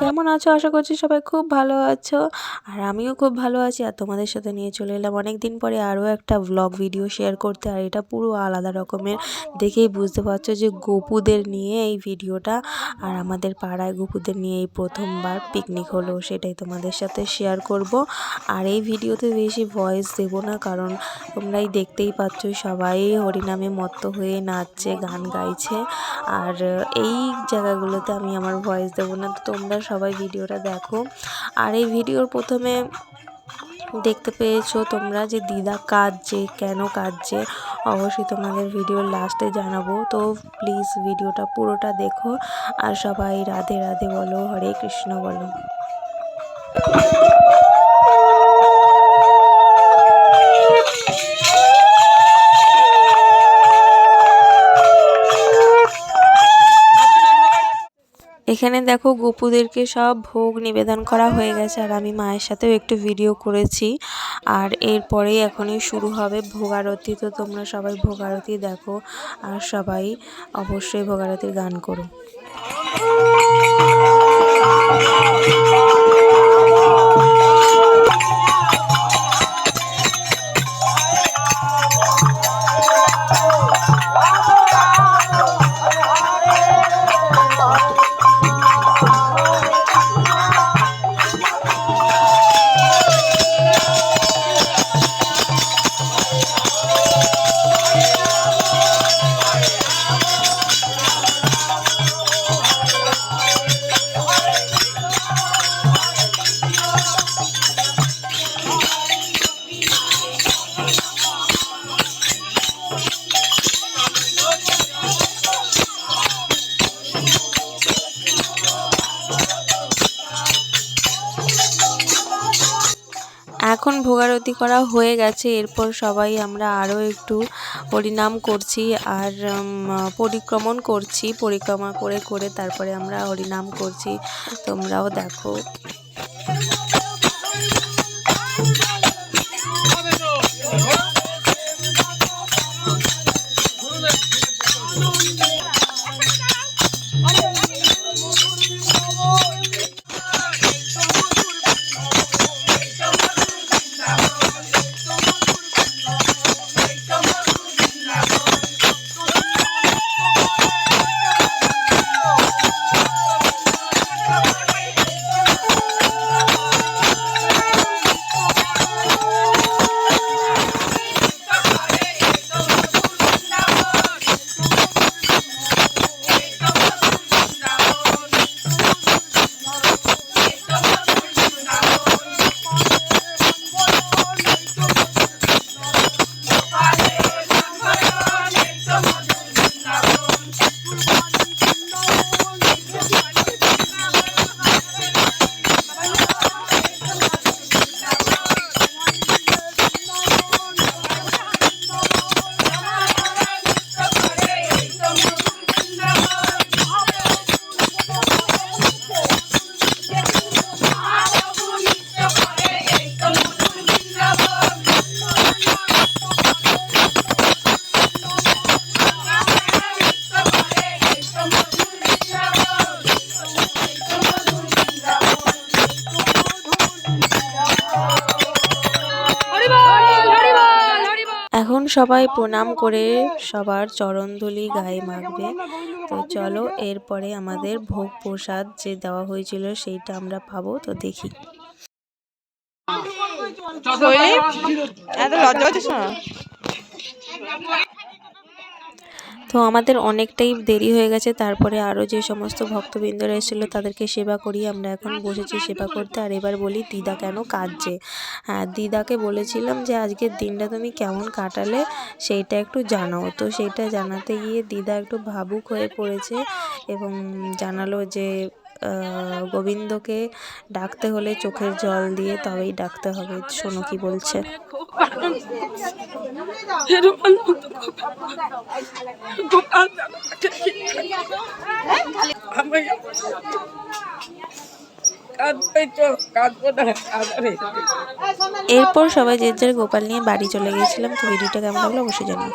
কেমন আছো? আশা করছি সবাই খুব ভালো আছো। আর আমিও খুব ভালো আছি। আর তোমাদের সাথে নিয়ে চলে এলাম অনেক দিন পরে আরও একটা ব্লগ ভিডিও শেয়ার করতে। আর এটা পুরো আলাদা রকমের। দেখেই বুঝতে পারছ যে গপুদের নিয়ে এই ভিডিওটা আর আমাদের পাড়ায় গপুদের নিয়ে এই প্রথমবার পিকনিক হলো সেটাই তোমাদের সাথে শেয়ার করব। আর এই ভিডিওতে বেশি ভয়েস দেব না কারণ তোমরাই দেখতেই পাচ্ছ সবাই হরিনামে মত্ত হয়ে নাচছে গান গাইছে। আর এই জায়গাগুলোতে আমি আমার ভয়েস দেবো না, তো তোমরা সবাই ভিডিওটা দেখো। আর এই ভিডিওর প্রথমে দেখতে পেয়েছ তোমরা যে দিদা কাঁদছে, কেন কাঁদছে? অবশ্যই তোমাদের ভিডিওর লাস্টে জানাব। তো প্লিজ ভিডিওটা পুরোটা দেখো। আর সবাই রাধে রাধে বলো, হরে কৃষ্ণ বলো। এখানে দেখো গোপুদেরকে সব ভোগ নিবেদন করা হয়ে গেছে, আর আমি মায়ের সাথেও একটু ভিডিও করেছি। আর এরপরেই এখনই শুরু হবে ভোগারতি, তো তোমরা সবাই ভোগারতি দেখো, আর সবাই অবশ্যই ভোগারতির গান করো। এখন ভোগারতি করা হয়ে গেছে, এরপর সবাই আমরা আরও একটু হরিনাম করছি আর পরিক্রমণ করছি, পরিক্রমা করে করে তারপরে আমরা হরিনাম করছি। তোমরাও দেখো। সবাই প্রণাম করে সবার চরণধুলি গায়ে মাখবে। তো চলো এরপরে আমাদের ভোগ প্রসাদ যে দেওয়া হয়েছিল সেইটা আমরা পাবো, তো দেখি। এত লজ্জা তো আমাদের অনেকটাই দেরি হয়ে গেছে। তারপরে আরও যে সমস্ত ভক্তবৃন্দরা এসেছিল, তাদেরকে সেবা করি আমরা এখন বসেছি সেবা করতে। আর এবার বলি, দিদা কেন কাঁদছে? হ্যাঁ দিদাকে বলেছিলাম যে, আজকের দিনটা তুমি কেমন কাটালে সেইটা একটু জানাও। তো সেইটা জানাতে গিয়ে দিদা একটু ভাবুক হয়ে পড়েছে এবং জানালো যে গোবিন্দকে ডাকতে হলে চোখের জল দিয়ে তবেই ডাকতে হবে। শোনো কি বলছে? এরপর সবাই যে যার গোপাল নিয়ে বাড়ি চলে গিয়েছিলাম, তো ভিডিওটা কেমন লাগল অবশ্যই জানি